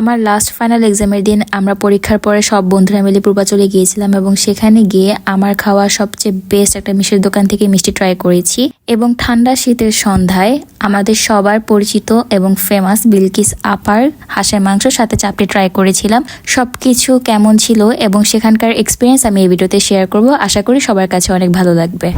আমার last final এক্সামের দিন আমরা পরীক্ষার পরে সব বন্ধুরা মিলে পূর্বাচলে গিয়েছিলাম এবং সেখানে গিয়ে আমার খাওয়া সবচেয়ে বেস্ট একটা মিষ্টির দোকান থেকে মিষ্টি ট্রাই করেছি এবং ঠান্ডা শীতের সন্ধ্যায় আমাদের সবার পরিচিত এবং ফেমাস বিলকিস আপার হাঁসের মাংসর সাথে চাপটি ট্রাই করেছিলাম। সব কিছু কেমন ছিল এবং সেখানকার এক্সপিরিয়েন্স আমি এই ভিডিওতে শেয়ার করব। আশা করি সবার কাছে অনেক ভালো লাগবে।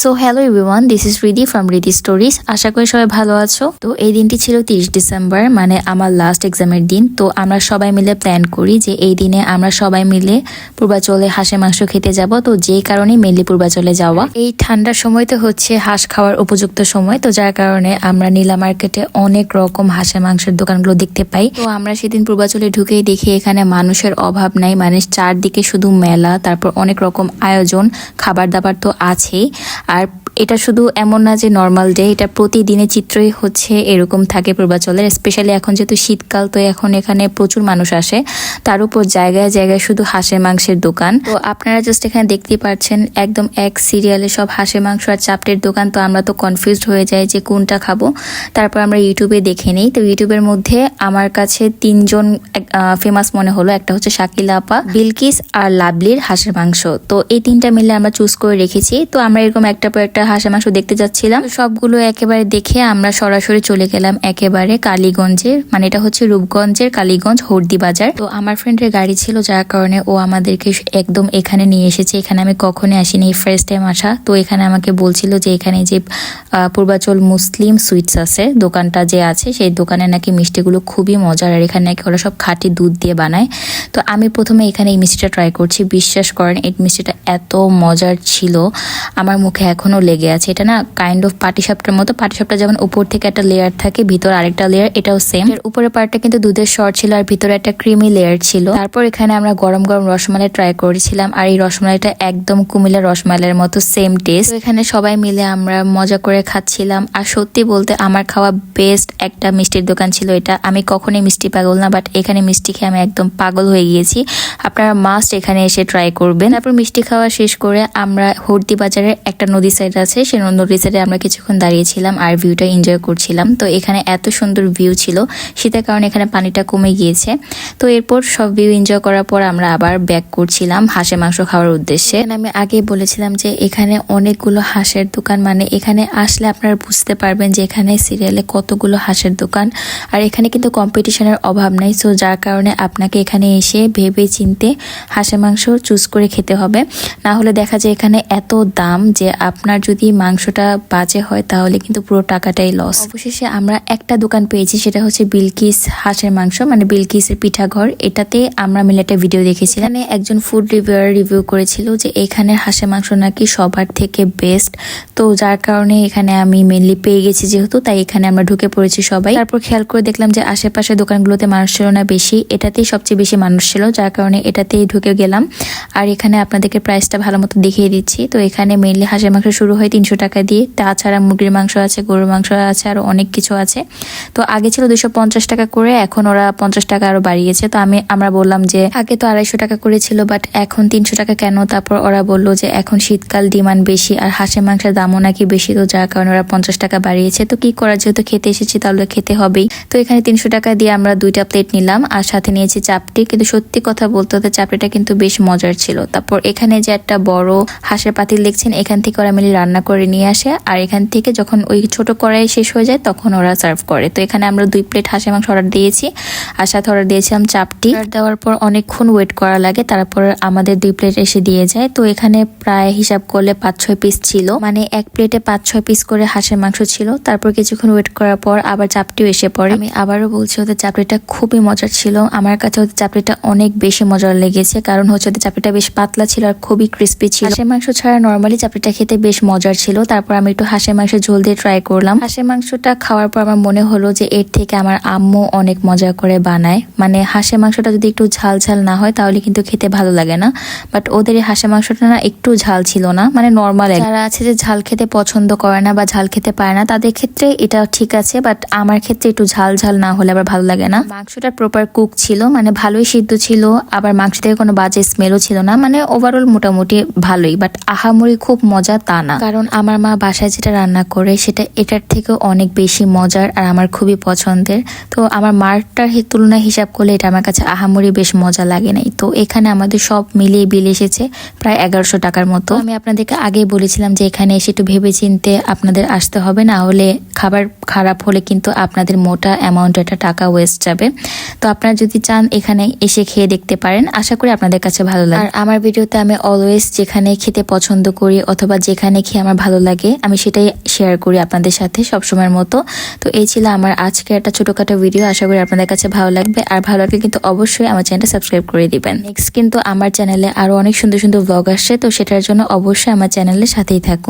So hello everyone this is Riddhi from Riddhi stories আশা করি সবাই ভালো আছো। তো এই দিনটি ছিল তিরিশ ডিসেম্বর মানে আমার লাস্ট এক্সামের দিন। তো আমরা সবাই মিলে প্ল্যান করি যে এই দিনে আমরা সবাই মিলে পূর্বাচলে হাঁসের মাংস খেতে যাব। তো যেই কারণে মেনলি পূর্বাচলে যাওয়া। এই ঠান্ডার সময় তো হচ্ছে হাঁস খাওয়ার উপযুক্ত সময়। তো যার কারণে আমরা নীলা মার্কেটে অনেক রকম হাঁসের মাংসের দোকানগুলো দেখতে পাই। তো আমরা সেদিন পূর্বাচলে ঢুকেই দেখি এখানে মানুষের অভাব নাই। মানে চারদিকে শুধু মেলা, তারপর অনেক রকম আয়োজন খাবার দাবার তো আছেই। আর এটা শুধু এমন না যে নর্মাল ডে এটা প্রতিদিনের চিত্রই হচ্ছে এরকম থাকে পূর্বাচলের স্পেশালি এখন যেহেতু শীতকাল, তো এখন এখানে প্রচুর মানুষ আসে। তার উপর জায়গায় জায়গায় শুধু হাঁসের মাংসের দোকান। তো আপনারা জাস্ট এখানে দেখতে পাচ্ছেন একদম এক সিরিয়ালে সব হাঁসের মাংস আর চাপটের দোকান। তো আমরা তো কনফিউজড হয়ে যাই যে কোনটা খাব। তারপর আমরা ইউটিউবে দেখে নিই। তো ইউটিউবের মধ্যে আমার কাছে তিনজন ফেমাস মনে হলো। একটা হচ্ছে শাকিলা আপা, বিলকিস আর লাভলির হাঁসের মাংস। তো এই তিনটা মিলে আমরা চুজ করে রেখেছি। তো আমরা এরকম একটা পর একটা হাঁসের মাংস দেখতে যাচ্ছিলাম। সবগুলো একেবারে দেখে আমরা সরাসরি চলে গেলাম একেবারে কালীগঞ্জের মানে এটা হচ্ছে রূপগঞ্জের কালীগঞ্জ হর্দি বাজার। তো আমার ফ্রেন্ডের গাড়ি ছিল, যার কারণে ও আমাদেরকে একদম এখানে নিয়ে এসেছে। এখানে আমি কখনো আসিনি, এই ফার্স্ট টাইম আসা। তো এখানে আমাকে বলছিল যে এখানে যে পূর্বাচল মুসলিম সুইটস আছে, দোকানটা যে আছে, সেই দোকানে নাকি মিষ্টিগুলো খুবই মজার। আর এখানে নাকি ওরা সব খাঁটি দুধ দিয়ে বানায়। তো আমি প্রথমে এখানে এই মিষ্টিটা ট্রাই করছি। বিশ্বাস করেন, এই মিষ্টিটা এত মজার ছিল। আমার মুখে এখনও লেগে আছে। এটা না কাইন্ড অফ পাটিসাপটার মতো। পাটিসাপটা যেমন উপর থেকে একটা লেয়ার থাকে, ভিতর আরেকটা লেয়ার এটাও সেম এর উপরের পার্টটা কিন্তু দুধের শর ছিল আর ভিতরে একটা ক্রিমি লেয়ার ছিল। তারপর এখানে আমরা গরম গরম রসমালাই ট্রাই করেছিলাম আর এই রসমালাইটা একদম কুমিল্লার রসমালাইয়ের মতো সেম টেস্ট এখানে সবাই মিলে আমরা মজা করে খাচ্ছিলাম। আর সত্যি বলতে আমার খাওয়া বেস্ট একটা মিষ্টির দোকান ছিল এটা। আমি কখনোই মিষ্টি পাগল না বাট এখানে মিষ্টি খেয়ে আমি একদম পাগল হয়ে গিয়েছি আপনারা মাস্ট এখানে এসে ট্রাই করবেন। তারপর মিষ্টি খাওয়া শেষ করে আমরা হর্দি বাজারের একটা নদী সাইড আছে। সেই নদী সাইডে আমরা কিছুক্ষণ দাঁড়িয়েছিলাম আর ভিউটা এনজয় করছিলাম। তো এখানে এত সুন্দর ভিউ ছিল। শীতের কারণে এখানে পানিটা কমে গিয়েছে। তো এরপর সব ভিউ এনজয় করার পর আমরা আবার ব্যাক করছিলাম হাঁসের মাংস খাওয়ার উদ্দেশ্যে। আমি আগেই বলেছিলাম যে এখানে অনেকগুলো হাঁসের দোকান। মানে এখানে আসলে আপনারা বুঝতে পারবেন যে এখানে সিরিয়ালে কতগুলো হাঁসের দোকান। আর এখানে কিন্তু কম্পিটিশনের অভাব নাই। সো যার কারণে আপনাকে এখানে এসে ভেবে চিনতে হাঁসের মাংস চুজ করে খেতে হবে। না হলে দেখা যায় এখানে এত দাম যে আপনার যদি মাংসটা বাজে হয় তাহলে কিন্তু পুরো টাকাটাই লস অবশেষে আমরা একটা দোকান পেয়েছি, সেটা হচ্ছে বিলকিস হাঁসের মাংস মানে বিলকিসের পিঠাঘর। এটাতে আমরা মিলে একটা ভিডিও দেখেছি এখানে একজন ফুড রিভিউয়ার রিভিউ করেছিল যে এখানে হাঁসের মাংস নাকি সবার থেকে বেস্ট তো যার কারণে এখানে আমি মেনলি পেয়ে গেছি যেহেতু, তাই এখানে আমরা ঢুকে পড়েছি সবাই। তারপর খেয়াল করে দেখলাম যে আশেপাশে দোকানগুলোতে মানুষ ছিল না বেশি। এটাতেই সবচেয়ে বেশি মানুষ ছিল, যার কারণে এটাতেই ঢুকে গেলাম। আর এখানে আপনাদেরকে প্রাইসটা ভালো মতো দেখিয়ে দিচ্ছি। তো এখানে মেনলি হাঁসের মাংস শুরু হয় তিনশো টাকা দিয়ে। তাছাড়া মুরগির মাংস আছে, গরুর মাংস আছে, আরও অনেক কিছু আছে। তো আগে ছিল দুশো পঞ্চাশ টাকা করে, এখন ওরা পঞ্চাশ টাকা আরও বাড়িয়েছে। তো আমি, আমরা বললাম যে, আগে তো আড়াইশো টাকা করে ছিল বাট এখন তিনশো টাকা কেন? তারপর ওরা বলল যে, এখন শীতকাল, ডিমান্ড বেশি, আর হাঁসের মাংসের দামও নাকি বেশি। তো যার কারণে ওরা পঞ্চাশ টাকা বাড়িয়েছে। তো কি করার যেহেতু খেতে এসেছি, তাহলে খেতে হবেই। তো এখানে তিনশো টাকা দিয়ে আমরা দুইটা প্লেট নিলাম, আর সাথে নিয়েছি চাপটি। কিন্তু সত্যি কথা বলতে হতে চাপটিটা কিন্তু বেশ মজার ছিল। তারপর এখানে যে একটা বড় হাঁসের পাতিল দেখছেন, এখান থেকে ওরা মিলে রান্না করে নিয়ে আসে। আর এখান থেকে যখন ওই ছোট কড়াই শেষ হয়ে যায়, তখন ওরা সার্ভ করে। তো এখানে আমরা দুই প্লেট হাঁসের মাংস অর্ডার দিয়েছি। আর সাথে অর্ডার দিয়েছিলাম চাপটি। দেওয়ার পর অনেকক্ষণ ওয়েট করা লাগে, তারপর আমাদের দুই প্লেট এসে দিয়ে যায়। তো এখানে প্রায় হিসাব করলে পাঁচ ছয় পিস ছিল। মানে এক প্লেটে পাঁচ ছয় পিস করে হাঁসের মাংস ছিল। তারপর কিছুক্ষণ ওয়েট করার পর আবার চাপটিও এসে পড়ে। আমি আবারও বলছি, ওদের চাপড়িটা খুবই মজার ছিল। আমার কাছে ওদের চাপড়িটা অনেক বেশি মজার লেগেছে। কারণ হচ্ছে চাপড়িটা বেশ পাতলা ছিল আর খুবই ক্রিস্পি ছিল। হাঁসের মাংস ছাড়া নর্মালি চাপড়িটা খেতে বেশ মজার ছিল। তারপর আমি একটু হাঁসের মাংসের ঝোল দিয়ে ট্রাই করলাম। হাঁসের মাংসটা খাওয়ার পর আমার মনে হলো যে এর থেকে আমার আম্মু অনেক মজা করে বানায়। মানে হাঁসের মাংসটা যদি একটু ঝাল ঝাল না হয় তাহলে কিন্তু খেতে ভালো লাগে না। বাট ওদের এই হাঁসের মাংসটা না একটু ঝাল ছিল না। মানে নর্মাল যারা আছে যে ঝাল খেতে পছন্দ করে না বা ঝাল খেতে পারে না, তাদের ক্ষেত্রে এটা ঠিক আছে। বাট আমার ক্ষেত্রে একটু ঝাল ঝাল না হলে আবার ভালো লাগে না। মাংসটা প্রপার কুক ছিল। মানে ভালোই সিদ্ধ সিদ্ধ ছিল, আবার মাংস থেকে কোনো বাজে স্মেলও ছিল না। মানে ওভারঅল মোটামুটি ভালোই বাট আহামরি খুব মজা তা না। কারণ আমার মা বাসায় যেটা রান্না করে, সেটা এটার থেকে অনেক বেশি মজার আর আমার খুবই পছন্দের। তো আমার মারটার তুলনায় হিসাব করলে এটা আমার কাছে আহামরি বেশ মজা লাগে নাই। তো এখানে আমাদের সব মিলিয়ে বিল এসেছে প্রায় এগারোশো টাকার মতো। আমি আপনাদেরকে আগেই বলেছিলাম যে এখানে এসে একটু ভেবে চিনতে আপনাদের আসতে হবে, না হলে খাবার খারাপ হলে কিন্তু আপনাদের মোটা অ্যামাউন্ট একটা টাকা ওয়েস্ট যাবে। তো আপনারা যদি চান এখানে এসে খেয়ে দেখতে পারেন। আশা করি আপনাদের কাছে ভালো লাগে। আর আমার ভিডিওতে আমি অলওয়েজ যেখানে খেতে পছন্দ করি অথবা যেখানে খেয়ে আমার ভালো লাগে, আমি সেটাই শেয়ার করি আপনাদের সাথে সবসময়ের মতো। তো এই ছিল আমার আজকে একটা ছোটোখাটো ভিডিও আশা করি আপনাদের কাছে ভালো লাগবে। আর ভালো লাগলে কিন্তু অবশ্যই আমার চ্যানেলটা সাবস্ক্রাইব করে দিবেন। নেক্সট কিন্তু আমার চ্যানেলে আরও অনেক সুন্দর সুন্দর ব্লগ আসছে, তো সেটার জন্য অবশ্যই আমার চ্যানেলের সাথেই থাকুন।